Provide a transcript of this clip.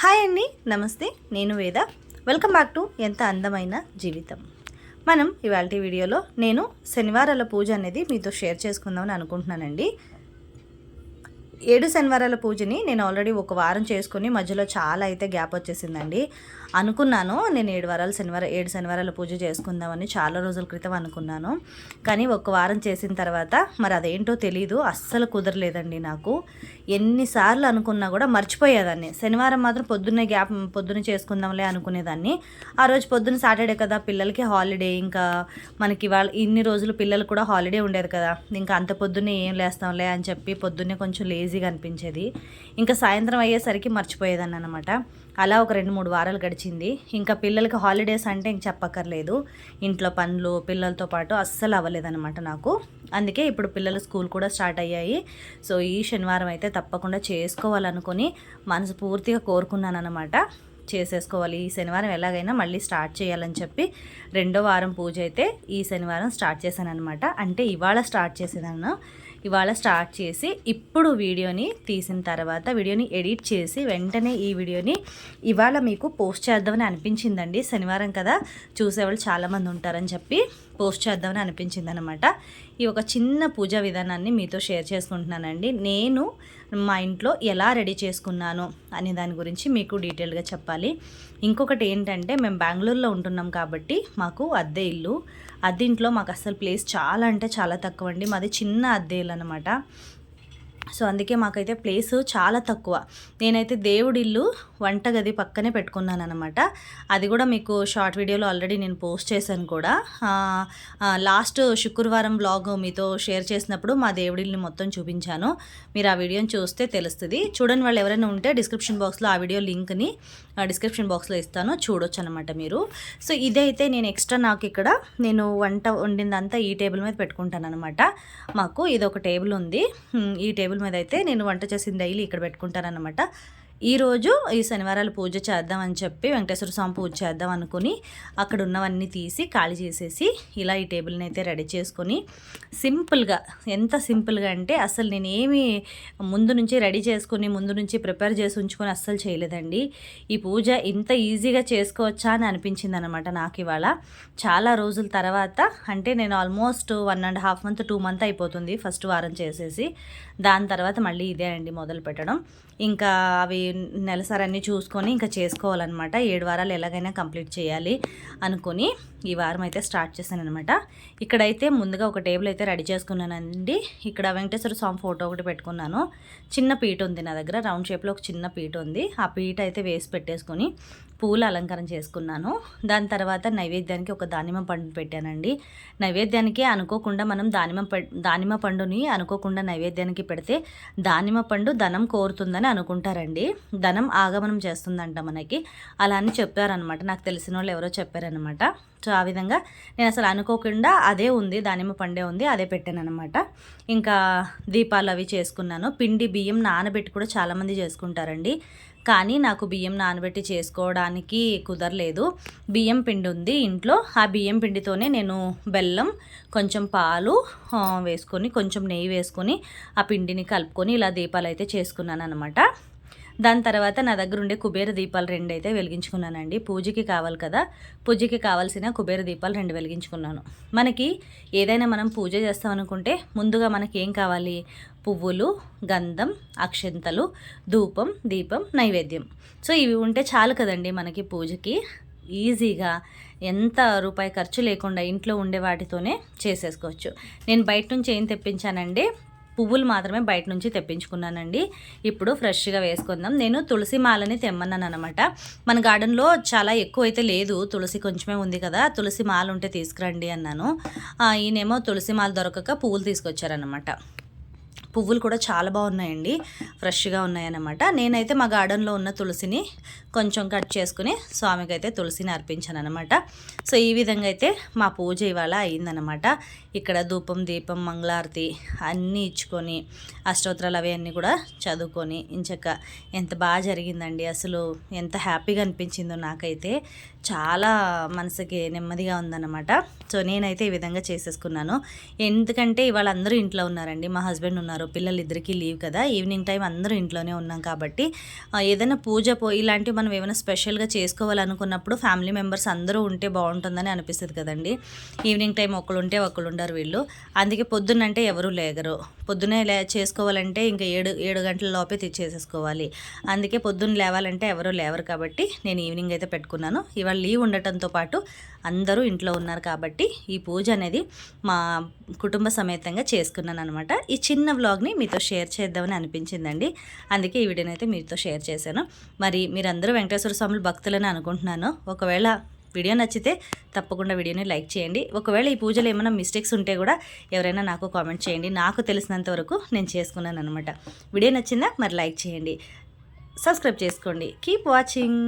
Hi అండి నమస్తే నేను వేద. వెల్కమ్ బ్యాక్ టు ఎంత అందమైన జీవితం. మనం ఇవాళ వీడియోలో నేను శనివారాల పూజ అనేది మీతో షేర్ చేసుకుందామని అనుకుంటున్నానండి. ఏడు శనివారాల పూజని నేను ఆల్రెడీ ఒక వారం చేసుకుని మధ్యలో చాలా అయితే గ్యాప్ వచ్చేసిందండి. అనుకున్నాను నేను ఏడు వారాలు శనివారం ఏడు శనివారాల పూజ చేసుకుందామని చాలా రోజుల క్రితం అనుకున్నాను. కానీ ఒక వారం చేసిన తర్వాత మరి అదేంటో తెలీదు అస్సలు కుదరలేదండి నాకు. ఎన్నిసార్లు అనుకున్నా కూడా మర్చిపోయేదాన్ని. శనివారం మాత్రం పొద్దున్నే గ్యాప్ పొద్దున్న చేసుకుందాంలే అనుకునేదాన్ని. ఆ రోజు పొద్దున్న సాటర్డే కదా పిల్లలకి హాలిడే ఇంకా మనకి వాళ్ళ ఇన్ని రోజులు పిల్లలు కూడా హాలిడే ఉండేది కదా. ఇంకా అంత పొద్దున్నే ఏం లేస్తాంలే అని చెప్పి పొద్దున్నే కొంచెం లేజీగా అనిపించేది. ఇంకా సాయంత్రం అయ్యేసరికి మర్చిపోయేదాన్ని అనమాట అలా ఒక రెండు మూడు వారాలు గడిచింది. ఇంకా పిల్లలకి హాలిడేస్ అంటే ఇంక చెప్పక్కర్లేదు. ఇంట్లో పనులు పిల్లలతో పాటు అస్సలు అవ్వలేదన్నమాట నాకు. అందుకే ఇప్పుడు పిల్లలు స్కూల్ కూడా స్టార్ట్ అయ్యాయి. సో ఈ శనివారం అయితే తప్పకుండా చేసుకోవాలనుకొని మనసు పూర్తిగా కోరుకున్నాను అనమాట చేసేసుకోవాలి. ఈ శనివారం ఎలాగైనా మళ్ళీ స్టార్ట్ చేయాలని చెప్పి రెండో వారం పూజ అయితే ఈ శనివారం స్టార్ట్ చేశాను అనమాట అంటే ఇవాళ స్టార్ట్ చేసేదాన్ని. ఇవాళ స్టార్ట్ చేసి ఇప్పుడు వీడియోని తీసిన తర్వాత వీడియోని ఎడిట్ చేసి వెంటనే ఈ వీడియోని ఇవాళ మీకు పోస్ట్ చేద్దామని అనిపించిందండి. శనివారం కదా చూసేవాళ్ళు చాలామంది ఉంటారని చెప్పి పోస్ట్ చేద్దామని అనిపించింది అనమాట ఈ ఒక చిన్న పూజా విధానాన్ని మీతో షేర్ చేసుకుంటున్నానండి. నేను మా ఇంట్లో ఎలా రెడీ చేసుకున్నాను అనే దాని గురించి మీకు డీటెయిల్గా చెప్పాలి. ఇంకొకటి ఏంటంటే మేము బెంగళూరులో ఉంటున్నాం కాబట్టి మాకు అద్దె ఇల్లు. అద్దె ఇంట్లో మాకు అసలు ప్లేస్ చాలా అంటే చాలా తక్కువ అండి మాది చిన్న అద్దె ఇల్లు అనమాట. సో అందుకే మాకైతే ప్లేస్ చాలా తక్కువ. నేనైతే దేవుడి ఇల్లు వంటగది పక్కనే పెట్టుకున్నాను అనమాట అది కూడా మీకు షార్ట్ వీడియోలో ఆల్రెడీ నేను పోస్ట్ చేశాను కూడా. లాస్ట్ శుక్రవారం బ్లాగ్ మీతో షేర్ చేసినప్పుడు మా దేవుడిల్ని మొత్తం చూపించాను. మీరు ఆ వీడియోని చూస్తే తెలుస్తుంది. చూడని వాళ్ళు ఎవరైనా ఉంటే డిస్క్రిప్షన్ బాక్స్లో ఆ వీడియో లింక్ని డిస్క్రిప్షన్ బాక్స్లో ఇస్తాను. చూడొచ్చు అనమాట మీరు. సో ఇదైతే నేను ఎక్స్ట్రా నాకు ఇక్కడ నేను వంట వండిందంతా ఈ టేబుల్ మీద పెట్టుకుంటాను అనమాట మాకు ఇది ఒక టేబుల్ ఉంది. ఈ టేబుల్ మీద అయితే నేను వంట చేసిన డైలీ ఇక్కడ పెట్టుకుంటాను అనమాట ఈరోజు ఈ శనివారాలు పూజ చేద్దామని చెప్పి వెంకటేశ్వర స్వామి పూజ చేద్దాం అనుకుని అక్కడ ఉన్నవన్నీ తీసి ఖాళీ చేసేసి ఇలా ఈ టేబుల్ని అయితే రెడీ చేసుకొని సింపుల్గా ఎంత సింపుల్గా అంటే అసలు నేను ఏమి ముందు నుంచి రెడీ చేసుకుని ముందు నుంచి ప్రిపేర్ చేసి ఉంచుకొని అస్సలు చేయలేదండి. ఈ పూజ ఇంత ఈజీగా చేసుకోవచ్చా అని అనిపించింది అనమాట నాకు ఇవాళ. చాలా రోజుల తర్వాత అంటే నేను almost one and half month two month అయిపోతుంది ఫస్ట్ వారం చేసేసి. దాని తర్వాత మళ్ళీ ఇదే అండి మొదలు పెట్టడం. ఇంకా అవి నెలసరన్నీ చూసుకొని ఇంకా చేసుకోవాలన్నమాట. ఏడు వారాలు ఎలాగైనా కంప్లీట్ చేయాలి అనుకొని. ఈ వారం అయితే స్టార్ట్ చేశాను అనమాట ఇక్కడైతే ముందుగా ఒక టేబుల్ అయితే రెడీ చేసుకున్నానండి. ఇక్కడ వెంకటేశ్వర స్వామి ఫోటో ఒకటి పెట్టుకున్నాను. చిన్న పీట ఉంది నా దగ్గర. రౌండ్ షేప్లో ఒక చిన్న పీట ఉంది. ఆ పీట అయితే వేసి పెట్టేసుకొని పూల అలంకరణ చేసుకున్నాను. దాని తర్వాత నైవేద్యానికి ఒక దానిమ్మ పండు పెట్టానండి. నైవేద్యానికి అనుకోకుండా మనం దానిమ్మ దానిమ్మ పండుని అనుకోకుండా నైవేద్యానికి పెడితే దానిమ్మ పండు ధనం కోరుతుందని అనుకుంటారండి. ధనం ఆగమనం చేస్తుందంట మనకి. అలా అని చెప్పారనమాట నాకు తెలిసిన వాళ్ళు ఎవరో చెప్పారనమాట సో ఆ విధంగా నేను అసలు అనుకోకుండా అదే ఉంది దానిమ్మ పండే ఉంది అదే పెట్టాను అనమాట ఇంకా దీపాలు అవి చేసుకున్నాను. పిండి బియ్యం నానబెట్టి కూడా చాలామంది చేసుకుంటారండి. కానీ నాకు బియ్యం నానబెట్టి చేసుకోవడానికి కుదరలేదు. బియ్యం పిండి ఉంది ఇంట్లో. ఆ బియ్యం పిండితోనే నేను బెల్లం కొంచెం పాలు వేసుకొని కొంచెం నెయ్యి వేసుకొని ఆ పిండిని కలుపుకొని ఇలా దీపాలు అయితే చేసుకున్నాను అనమాట దాని తర్వాత నా దగ్గర ఉండే కుబేర దీపాలు రెండు అయితే వెలిగించుకున్నానండి. పూజకి కావాలి కదా. పూజకి కావాల్సిన కుబేర దీపాలు రెండు వెలిగించుకున్నాను. మనకి ఏదైనా మనం పూజ చేస్తామనుకుంటే ముందుగా మనకి ఏం కావాలి? పువ్వులు గంధం అక్షంతలు ధూపం దీపం నైవేద్యం. సో ఇవి ఉంటే చాలు కదండి మనకి పూజకి. ఈజీగా ఎంత రూపాయి ఖర్చు లేకుండా ఇంట్లో ఉండే వాటితోనే చేసేసుకోవచ్చు. నేను బయట నుంచి ఏం తెప్పించానండి పువ్వులు మాత్రమే బయట నుంచి తెప్పించుకున్నానండి. ఇప్పుడు ఫ్రెష్గా వేసుకుందాం. నేను తులసి మాలని తెమ్మన్నాను అనమాట మన గార్డెన్లో చాలా ఎక్కువ అయితే లేదు. తులసి కొంచెమే ఉంది కదా. తులసి మాల ఉంటే తీసుకురండి అన్నాను. ఈయనేమో తులసి మాల దొరకక పువ్వులు తీసుకొచ్చారనమాట పువ్వులు కూడా చాలా బాగున్నాయండి. ఫ్రెష్గా ఉన్నాయన్నమాట. నేనైతే మా గార్డెన్లో ఉన్న తులసిని కొంచెం కట్ చేసుకుని స్వామికి అయితే తులసిని అర్పించాను అనమాట సో ఈ విధంగా అయితే మా పూజ ఇవాళ అయిందనమాట ఇక్కడ ధూపం దీపం మంగళారతి అన్నీ ఇచ్చుకొని అష్టోత్తరాలు అవి అన్నీ కూడా చదువుకొని ఇంచక్క ఎంత బాగా జరిగిందండి. అసలు ఎంత హ్యాపీగా అనిపించిందో నాకైతే చాలా మనసుకి నెమ్మదిగా ఉందన్నమాట. సో నేనైతే ఈ విధంగా చేసేసుకున్నాను. ఎందుకంటే ఇవాళ అందరూ ఇంట్లో ఉన్నారండి. మా హస్బెండ్ ఉన్నారు. పిల్లలిద్దరికీ లీవ్ కదా. ఈవినింగ్ టైం అందరూ ఇంట్లోనే ఉన్నాం కాబట్టి ఏదైనా పూజ పో ఇలాంటివి మనం ఏమైనా స్పెషల్గా చేసుకోవాలనుకున్నప్పుడు ఫ్యామిలీ మెంబర్స్ అందరూ ఉంటే బాగుంటుందని అనిపిస్తుంది కదండి. ఈవినింగ్ టైం ఒకళ్ళు ఉంటే ఒకళ్ళు ఉండరు వీళ్ళు. అందుకే పొద్దున్నంటే ఎవరూ లేగరు. పొద్దునే లే చేసుకోవాలంటే ఇంకా ఏడు ఏడు గంటల లోపే తెచ్చేసేసుకోవాలి అందుకే పొద్దున్న లేవాలంటే ఎవరు లేవరు కాబట్టి నేను ఈవినింగ్ అయితే పెట్టుకున్నాను. ఇవాళ లీవ్ ఉండటంతో పాటు అందరూ ఇంట్లో ఉన్నారు కాబట్టి ఈ పూజ అనేది మా కుటుంబ సమేతంగా చేసుకున్నాను అనమాట ఈ చిన్న వ్లాగ్ని మీతో షేర్ చేద్దామని అనిపించిందండి. అందుకే ఈ వీడియోని అయితే మీతో షేర్ చేశాను. మరి మీరందరూ వెంకటేశ్వర స్వాములు భక్తులని అనుకుంటున్నాను. ఒకవేళ వీడియో నచ్చితే తప్పకుండా వీడియోని లైక్ చేయండి. ఒకవేళ ఈ పూజలో ఏమైనా మిస్టేక్స్ ఉంటే కూడా ఎవరైనా నాకు కామెంట్ చేయండి. నాకు తెలిసినంత వరకు నేను చేసుకున్నాను అనమాట వీడియో నచ్చిందా? మరి లైక్ చేయండి. సబ్స్క్రైబ్ చేసుకోండి. Keep watching.